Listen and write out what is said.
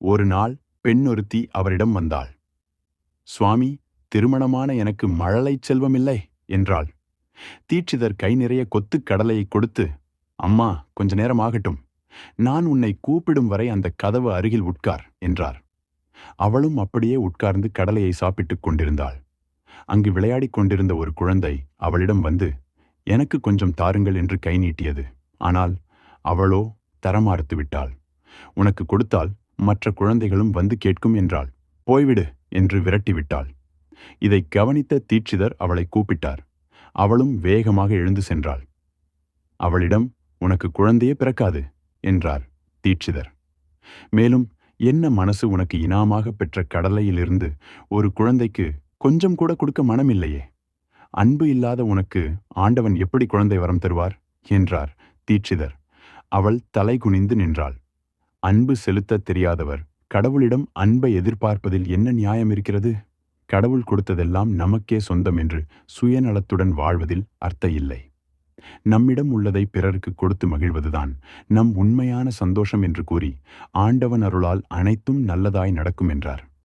ஒரு நாள் பெண் ஒருத்தி அவரிடம் வந்தாள். சுவாமி திருமணமான எனக்கு மழலைச் செல்வமில்லை என்றாள். தீட்சிதர் கை நிறைய கொத்துக் கடலையை கொடுத்து அம்மா கொஞ்ச நேரம் ஆகட்டும். நான் உன்னை கூப்பிடும் வரை அந்த கதவு அருகில் உட்கார் என்றார். அவளும் அப்படியே உட்கார்ந்து கடலையை சாப்பிட்டுக் கொண்டிருந்தாள். அங்கு விளையாடிக் கொண்டிருந்த ஒரு குழந்தை அவளிடம் வந்து எனக்கு கொஞ்சம் தாருங்கள் என்று கை நீட்டியது. ஆனால் அவளோ தரமாறுத்து விட்டாள். உனக்கு கொடுத்தால் மற்ற குழந்தைகளும் வந்து கேட்கும் என்றாள். போய்விடு என்று விரட்டிவிட்டாள். இதை கவனித்த தீட்சிதர் அவளை கூப்பிட்டார். அவளும் வேகமாக எழுந்து சென்றாள். அவளிடம் உனக்கு குழந்தையே பிறக்காது என்றார் தீட்சிதர். மேலும் என்ன மனசு உனக்கு இனாமாக பெற்ற கடலையிலிருந்து ஒரு குழந்தைக்கு கொஞ்சம் கூட கொடுக்க மனமில்லையே? அன்பு இல்லாத உனக்கு ஆண்டவன் எப்படி குழந்தை வரம் தருவார்? என்றார் தீட்சிதர். அவள் தலை குனிந்து நின்றாள். அன்பு செலுத்தத் தெரியாதவர். கடவுளிடம் அன்பை எதிர்பார்ப்பதில் என்ன நியாயம் இருக்கிறது? கடவுள் கொடுத்ததெல்லாம் நமக்கே சொந்தம் என்று சுயநலத்துடன் வாழ்வதில் அர்த்த இல்லை. நம்மிடம் உள்ளதை பிறருக்கு கொடுத்து மகிழ்வதுதான். நம் உண்மையான சந்தோஷம் என்று கூறி ஆண்டவன் அருளால் அனைத்தும் நல்லதாய் நடக்கும் என்றார்.